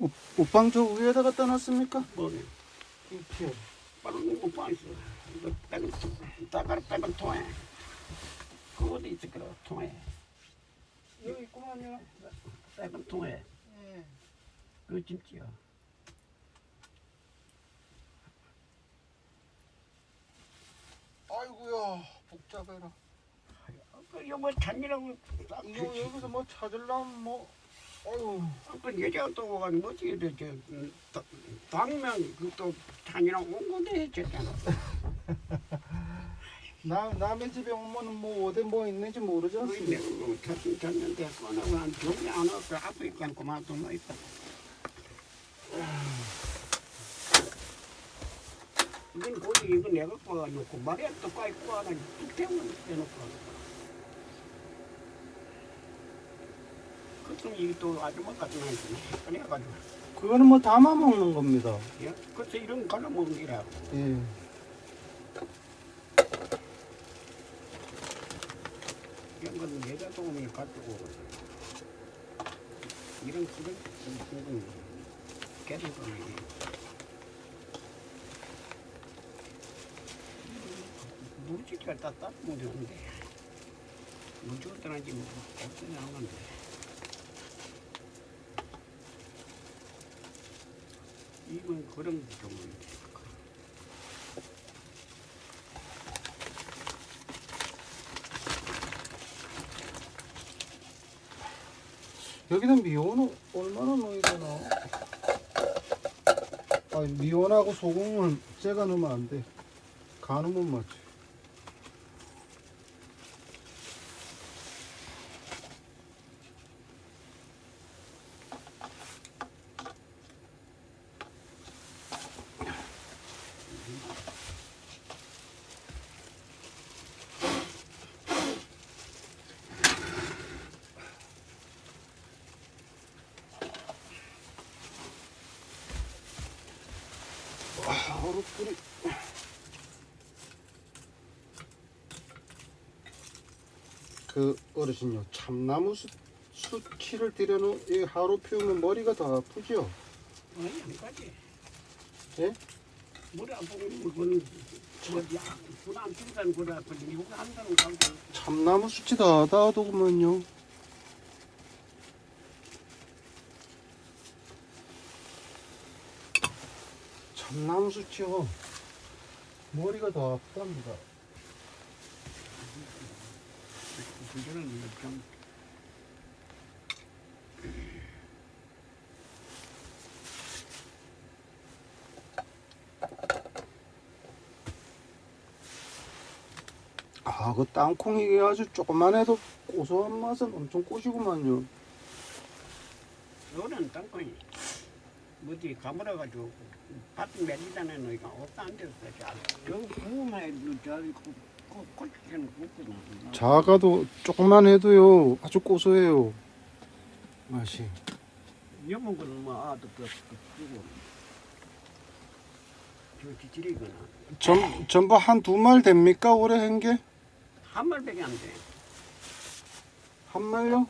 우- 우빵 저 위에다 갖다 놨습니까? 뭐네 이렇게. 빠른 거 빠있어 이거 빼고 따가로 빼고 통해 그 어디 있을 거라 통해 여기 있구만요. 빼고 통해 예. 그 김치야 아이고야 복잡해라. 그 요거 잔이라고 딱 이거 여기서 뭐 찾으려면 뭐 어휴 그 여자가 또 와가지고 뭐지. 저 음, 다- 당면 그또 잔이랑 온 건데 했잖아 나 남의 집에 오면은 뭐 어디 뭐 있는지 모르지 우리 않습니까? 내가 찾긴 찾는데 꺼내고 한 종이 안 왔어. 앞에 한 그만 또뭐 있다. 이건 고기 이거 내가 꺼놓고 말이야. 또 꺼있고 하나 뚝 때문에 빼놓고 그럼 이게 또 아줌마 같은 거 꺼내가지고. 그거는 뭐 담아 먹는 겁니다. 야, 그래서 이런 거 갈아 먹는 게라 예. 이런 건 내가 도움을 가지고 이런 그런 그런 계속 그런 물질가 따뜻 못하는데. 물질 떠나지 뭐. 어떻게 나온 건데 이건 그런 좀 여기다 미원은 얼마나 넣어야 되나? 아, 미원하고 소금을 제가 넣으면 안 돼. 못 맞지. 뿌리. 그 어르신요 참나무 수, 수치를 들여놓은 이 하루 피우면 머리가 더 아프죠? 아니 아니까지 예? 물에 안 보면 그건 저야 불안 준다는 거라 그 이거 한다는 거 참나무 수치 다 닿아도구만요. 참나무 수치요 머리가 더 아프답니다. 아, 그 땅콩이 아주 조금만 해도 고소한 맛은 엄청 꼬시구만요. 요는 땅콩이 뭐지? 가물어 가지고 밭 매기다네 너희가 없다 안 됐어. 잘 여기 그거만 해도 저기 꼴찌는 없거든. 작아도 조금만 해도요. 아주 고소해요. 맛이. 여먹은 뭐 아도 그저 지질이거나 전 전부 한 두 말 됩니까? 올해 한 게? 한 말밖에 안 돼. 한 말요?